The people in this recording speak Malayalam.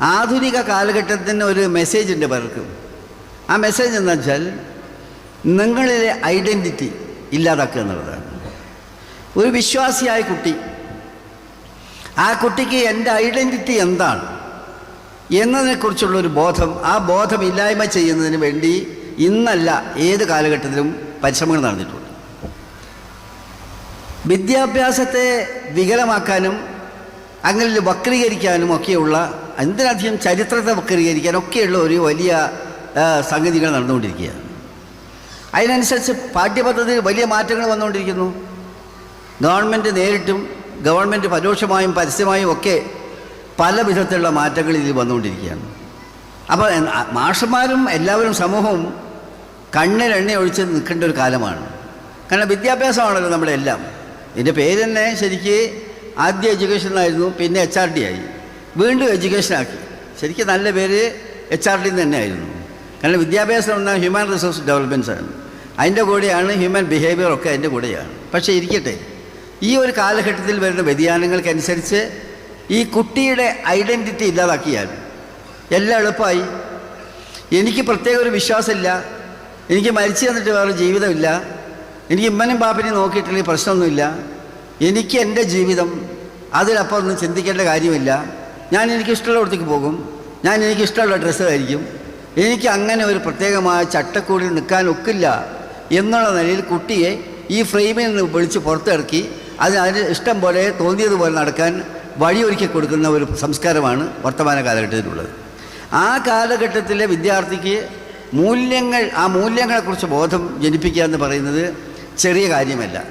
ആധുനിക കാലഘട്ടത്തിന് ഒരു മെസ്സേജ് ഉണ്ട് പലർക്കും ആ മെസ്സേജ് എന്താ വെച്ചാൽ നിങ്ങളിലെ ഐഡന്റിറ്റി ഇല്ലാതാക്കുക എന്നുള്ളതാണ്. ഒരു വിശ്വാസിയായ കുട്ടി ആ കുട്ടിക്ക് എന്റെ ഐഡന്റിറ്റി എന്താണ് എന്നതിനെക്കുറിച്ചുള്ള ഒരു ബോധം ആ ബോധം ഇല്ലായ്മ ചെയ്യുന്നതിന് വേണ്ടി ഇന്നല്ല ഏത് കാലഘട്ടത്തിലും പരിശ്രമങ്ങൾ നടന്നിട്ടുണ്ട്. വിദ്യാഭ്യാസത്തെ വികലമാക്കാനും അങ്ങനെ വക്രീകരിക്കാനും ഒക്കെയുള്ള എന്തിനധികം ചരിത്രത്തെ വക്രീകരിക്കാൻ ഒക്കെയുള്ള ഒരു വലിയ സംഗതികൾ നടന്നുകൊണ്ടിരിക്കുകയാണ്. അതിനനുസരിച്ച് പാഠ്യപദ്ധതിയിൽ വലിയ മാറ്റങ്ങൾ വന്നുകൊണ്ടിരിക്കുന്നു. ഗവൺമെന്റ് നേരിട്ടും ഗവൺമെന്റ് പരോക്ഷമായും പരസ്യമായും ഒക്കെ പല വിധത്തിലുള്ള മാറ്റങ്ങൾ ഇതിൽ വന്നുകൊണ്ടിരിക്കുകയാണ്. അപ്പോൾ മാഷന്മാരും എല്ലാവരും സമൂഹവും കണ്ണിലെണ്ണ ഒഴിച്ച് നിൽക്കേണ്ട ഒരു കാലമാണ്. കാരണം വിദ്യാഭ്യാസമാണല്ലോ നമ്മുടെ എല്ലാം ഇതിന്റെ പേര് തന്നെ ശരിക്ക് ആദ്യ എഡ്യൂക്കേഷൻ ആയിരുന്നു പിന്നെ എച്ച് ആർ ഡി ആയി. വീണ്ടും എഡ്യൂക്കേഷൻ ആക്കി. ശരിക്കും നല്ല പേര് എച്ച് ആർ ഡി തന്നെ ആയിരുന്നു കാരണം വിദ്യാഭ്യാസം എന്ന ഹ്യൂമൻ റിസോഴ്സ് ഡെവലപ്മെന്റ്സ് ആണ്. അതിന്റെ കൂടെയാണ് ഹ്യൂമൻ ബിഹേവിയർ ഒക്കെ അതിന്റെ കൂടെയാണ്. പക്ഷേ ഇരിക്കട്ടെ ഈ ഒരു കാലഘട്ടത്തിൽ വരുന്ന വ്യതിയാനങ്ങൾക്കനുസരിച്ച് ഈ കുട്ടിയുടെ ഐഡന്റിറ്റി ഇല്ലാതാക്കിയാൽ എല്ലാം എളുപ്പമായി. എനിക്ക് പ്രത്യേക ഒരു വിശ്വാസമില്ല. എനിക്ക് മരിച്ചു തന്നിട്ട് വേറെ ജീവിതമില്ല. എനിക്ക് ഇമ്മനും പാപ്പനെയും നോക്കിയിട്ടില്ലെങ്കിൽ പ്രശ്നമൊന്നുമില്ല. എനിക്ക് എന്റെ ജീവിതം അതിലപ്പുറം ഒന്നും ചിന്തിക്കേണ്ട കാര്യമില്ല. ഞാൻ എനിക്ക് ഇഷ്ടമുള്ള ഇടത്തേക്ക് പോകും. ഞാൻ എനിക്ക് ഇഷ്ടമുള്ള ഡ്രസ്സ് ധരിക്കും. എനിക്ക് അങ്ങനെ ഒരു പ്രത്യേകമായ ചട്ടക്കൂടിൽ നിൽക്കാൻ ഒക്കില്ല എന്നുള്ള നിലയിൽ കുട്ടിയെ ഈ ഫ്രെയിമിൽ നിന്ന് വിളിച്ച് പുറത്തിറക്കി അതിന് അതിന് ഇഷ്ടം പോലെ തോന്നിയതുപോലെ നടക്കാൻ വഴിയൊരുക്കി കൊടുക്കുന്ന ഒരു സംസ്കാരമാണ് വർത്തമാന കാലഘട്ടത്തിലുള്ളത്. ആ കാലഘട്ടത്തിലെ വിദ്യാർത്ഥിക്ക് മൂല്യങ്ങൾ ആ മൂല്യങ്ങളെക്കുറിച്ച് ബോധം ജനിപ്പിക്കുക എന്ന് പറയുന്നത് ചെറിയ കാര്യമല്ല.